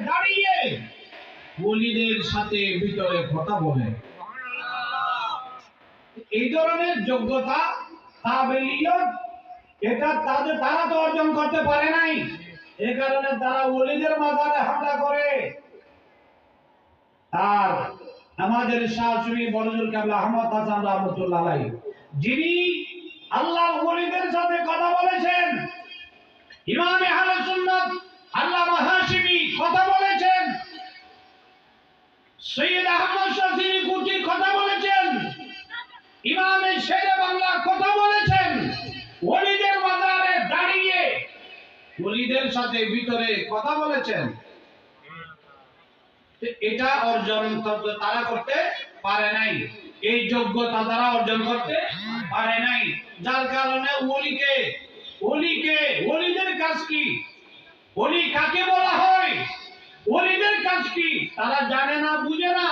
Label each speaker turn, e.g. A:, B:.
A: দাঁড়িয়ে। ওলিদের সাথে ভিতরে কথা বলে। এই ধরনের যোগ্যতা কাবিলিয়ত এটা তাদের তারা তো অর্জন করতে পারে নাই। এ কারণে তারা ওলিদের মাজারে হামলা করে। আর আমাদের শাশুড়ি বড়জুল কাবলা আহমদ হাসান রহমতুল্লাহ যিনি সৈয়দ আহমদ শাসিনী কুচি কথা বলেছেন, ইমামে শেরে বাংলা কথা বলেছেন, ওলিদের মাজারে দাঁড়িয়ে ওলিদের সাথে ভিতরে কথা বলেছেন। এটা অর্জন তারা করতে পারে নাই। এই যোগ্যতা তারা অর্জন করতে পারে নাই। যার কারণে ওলিকে ওলিকে, ওলিদের কাজ কি? ওলি কাকে বলা হয়? তারা জানে না বুঝে না